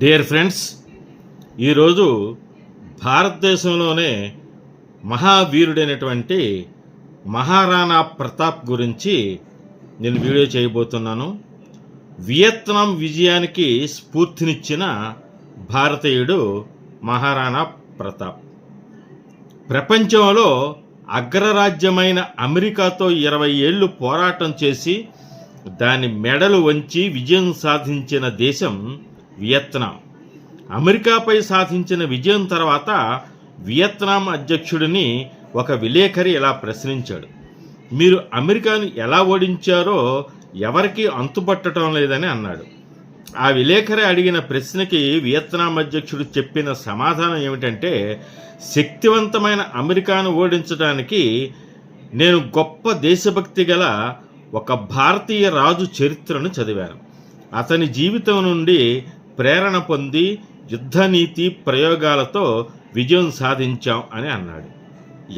Dear friends ఈరోజు భారతదేశంలోనే మహావీరుడైనటువంటి మహారాణా ప్రతాప్ గురించి నేను వీడియో చేయబోతున్నాను. వియత్నాం విజయానికి స్ఫూర్తినిచ్చిన భారతీయుడు మహారాణా ప్రతాప్. ప్రపంచంలో అగ్రరాజ్యమైన అమెరికాతో ఇరవై ఏళ్ళు పోరాటం చేసి దాని మెడలు వంచి విజయం సాధించిన దేశం వియత్నాం. అమెరికాపై సాధించిన విజయం తర్వాత వియత్నాం అధ్యక్షుడిని ఒక విలేకరి ఇలా ప్రశ్నించాడు. మీరు అమెరికాను ఎలా ఓడించారో ఎవరికీ అంతుపట్టడం లేదని అన్నాడు. ఆ విలేకరి అడిగిన ప్రశ్నకి వియత్నాం అధ్యక్షుడు చెప్పిన సమాధానం ఏమిటంటే శక్తివంతమైన అమెరికాను ఓడించడానికి నేను గొప్ప దేశభక్తి గల ఒక భారతీయ రాజు చరిత్రను చదివాను. అతని జీవితం నుండి ప్రేరణ పొంది యుద్ధనీతి ప్రయోగాలతో విజయం సాధించాం అని అన్నాడు.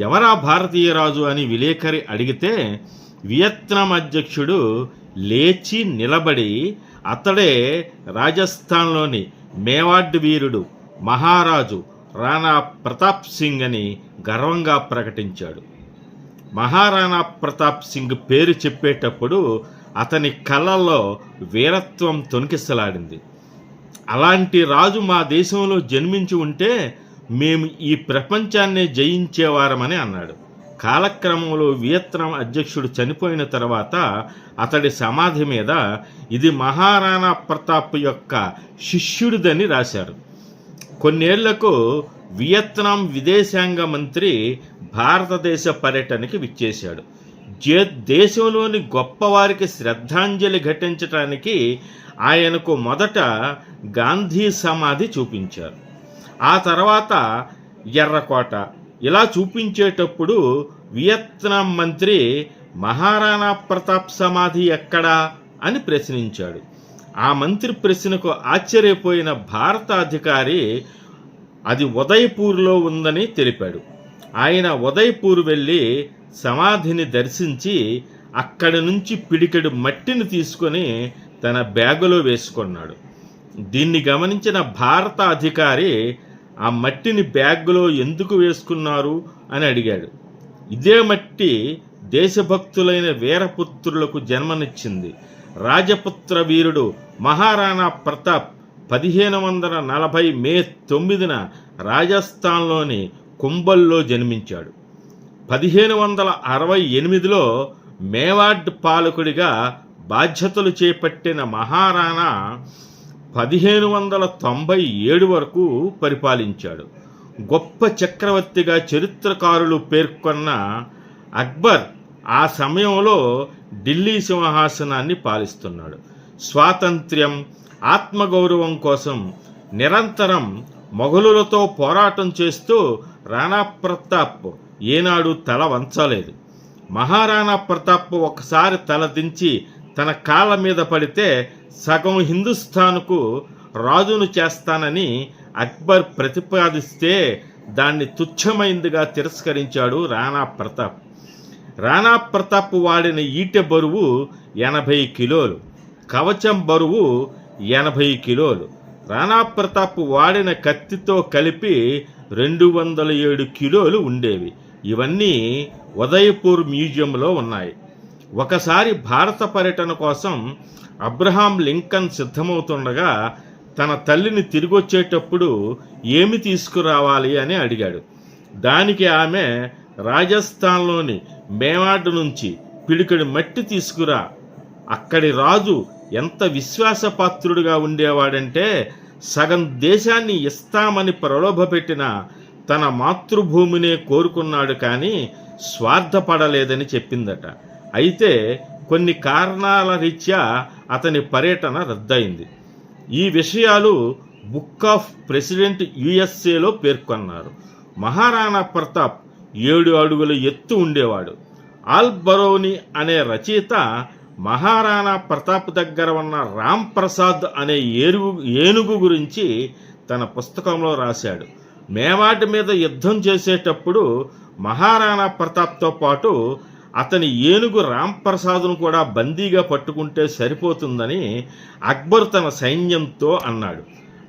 ఎవరా భారతీయ రాజు అని విలేకరి అడిగితే వియత్నాం అధ్యక్షుడు లేచి నిలబడి అతడే రాజస్థాన్లోని మేవాడ్ వీరుడు మహారాజు రాణా ప్రతాప్ సింగ్ అని గర్వంగా ప్రకటించాడు. మహారాణా ప్రతాప్ సింగ్ పేరు చెప్పేటప్పుడు అతని కళ్ళల్లో వీరత్వం తొనికిసలాడింది. అలాంటి రాజు మా దేశంలో జన్మించి ఉంటే మేము ఈ ప్రపంచాన్నే జయించేవారమని అన్నాడు. కాలక్రమంలో వియత్నాం అధ్యక్షుడు చనిపోయిన తర్వాత అతడి సమాధి మీద ఇది మహారాణా ప్రతాప్ యొక్క శిష్యుడిదని రాశారు. కొన్నేళ్ళకు వియత్నాం విదేశాంగ మంత్రి భారతదేశ పర్యటనకి విచ్చేశాడు. దేశంలోని గొప్పవారికి శ్రద్ధాంజలి ఘటించటానికి ఆయనకు మొదట గాంధీ సమాధి చూపించారు. ఆ తర్వాత ఎర్రకోట. ఇలా చూపించేటప్పుడు వియత్నాం మంత్రి మహారాణా ప్రతాప్ సమాధి ఎక్కడా అని ప్రశ్నించాడు. ఆ మంత్రి ప్రశ్నకు ఆశ్చర్యపోయిన భారత అధికారి అది ఉదయపూర్లో ఉందని తెలిపాడు. ఆయన ఉదయపూర్ వెళ్ళి సమాధిని దర్శించి అక్కడి నుంచి పిడికెడు మట్టిని తీసుకొని తన బ్యాగులో వేసుకున్నాడు. దీన్ని గమనించిన భారత అధికారి ఆ మట్టిని బ్యాగులో ఎందుకు వేసుకున్నారు? అని అడిగాడు. ఇదే మట్టి దేశభక్తులైన వీరపుత్రులకు జన్మనిచ్చింది. రాజపుత్ర వీరుడు మహారాణా ప్రతాప్ పదిహేను వందల నలభై మే తొమ్మిదిన రాజస్థాన్లోని కుంబల్లో జన్మించాడు. పదిహేను వందల అరవై ఎనిమిదిలో మేవాడ్ పాలకుడిగా బాధ్యతలు చేపట్టిన మహారాణా పదిహేను వందల తొంభై ఏడు వరకు పరిపాలించాడు. గొప్ప చక్రవర్తిగా చరిత్రకారులు పేర్కొన్న అక్బర్ ఆ సమయంలో ఢిల్లీ సింహాసనాన్ని పాలిస్తున్నాడు. స్వాతంత్ర్యం ఆత్మగౌరవం కోసం నిరంతరం మొఘలులతో పోరాటం చేస్తూ రాణా ప్రతాప్ ఏనాడు తల వంచలేదు. మహారాణా ప్రతాప్ ఒకసారి తల దించి తన కాళ్ళ మీద పడితే సగం హిందుస్థాన్కు రాజును చేస్తానని అక్బర్ ప్రతిపాదిస్తే దాన్ని తుచ్చమైందిగా తిరస్కరించాడు రాణా ప్రతాప్. రాణా ప్రతాప్ వాడిన ఈటె బరువు ఎనభై కిలోలు కవచం బరువు ఎనభై కిలోలు. రాణా ప్రతాప్ వాడిన కత్తితో కలిపి రెండు వందల ఏడు కిలోలు ఉండేవి. ఇవన్నీ ఉదయపూర్ మ్యూజియంలో ఉన్నాయి. ఒకసారి భారత పర్యటన కోసం అబ్రహాం లింకన్ సిద్ధమవుతుండగా తన తల్లిని తిరిగొచ్చేటప్పుడు ఏమి తీసుకురావాలి అని అడిగాడు. దానికి ఆమె రాజస్థాన్లోని మేవాడ్ నుంచి పిడికడి మట్టి తీసుకురా. అక్కడి రాజు ఎంత విశ్వాసపాత్రుడిగా ఉండేవాడంటే సగం దేశాన్ని ఇస్తామని ప్రలోభపెట్టిన తన మాతృభూమినే కోరుకున్నాడు కానీ స్వార్థపడలేదని చెప్పిందట. అయితే కొన్ని కారణాల రీత్యా అతని పర్యటన రద్దయింది. ఈ విషయాలు బుక్ ఆఫ్ ప్రెసిడెంట్ యుఎస్ఏలో పేర్కొన్నారు. మహారాణా ప్రతాప్ ఏడు అడుగుల ఎత్తు ఉండేవాడు. ఆల్ బరోని అనే రచయిత మహారాణా ప్రతాప్ దగ్గర ఉన్న రామ్ ప్రసాద్ అనే ఏరుగు ఏనుగు గురించి తన పుస్తకంలో రాశాడు. మేవాటి మీద యుద్ధం చేసేటప్పుడు మహారాణా ప్రతాప్తో పాటు అతని ఏనుగు రాంప్రసాద్ను కూడా బందీగా పట్టుకుంటే సరిపోతుందని అక్బర్ తన సైన్యంతో అన్నాడు.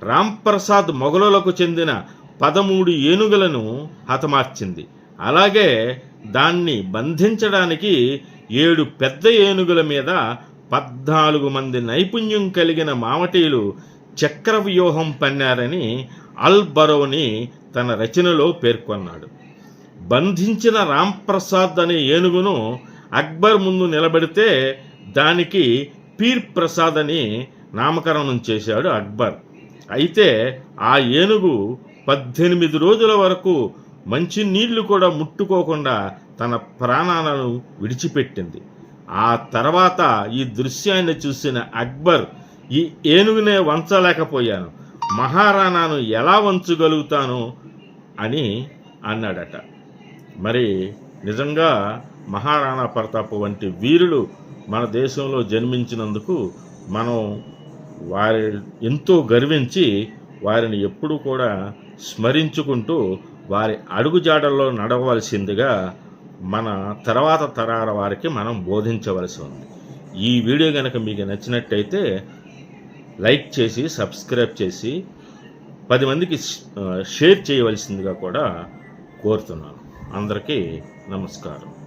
రాంప్రసాద్ మొఘలులకు చెందిన పదమూడు ఏనుగులను హతమార్చింది. అలాగే దాన్ని బంధించడానికి ఏడు పెద్ద ఏనుగుల మీద పద్నాలుగు మంది నైపుణ్యం కలిగిన మావటీలు చక్ర వ్యూహం పన్నారని అల్ బరోని తన రచనలో పేర్కొన్నాడు. బంధించిన రాంప్రసాద్ అనే ఏనుగును అక్బర్ ముందు నిలబెడితే దానికి పీర్ ప్రసాద్ అని నామకరణం చేశాడు అక్బర్. అయితే ఆ ఏనుగు పద్దెనిమిది రోజుల వరకు మంచి నీళ్ళు కూడా ముట్టుకోకుండా తన ప్రాణాలను విడిచిపెట్టింది. ఆ తర్వాత ఈ దృశ్యాన్ని చూసిన అక్బర్ ఈ ఏనుగునే వంచలేకపోయాను. మహారాణాను ఎలా వంచగలుగుతాను అని అన్నాడట. మరి నిజంగా మహారాణా ప్రతాప్ వంటి వీరులు మన దేశంలో జన్మించినందుకు మనం వారి ఎంతో గర్వించి వారిని ఎప్పుడూ కూడా స్మరించుకుంటూ వారి అడుగుజాడల్లో నడవలసిందిగా మన తర్వాత తరాల వారికి మనం బోధించవలసి ఉంది. ఈ వీడియో కనుక మీకు నచ్చినట్టయితే లైక్ చేసి సబ్స్క్రైబ్ చేసి పది మందికి షేర్ చేయవలసిందిగా కూడా కోరుతున్నాను. అందరికీ నమస్కారం.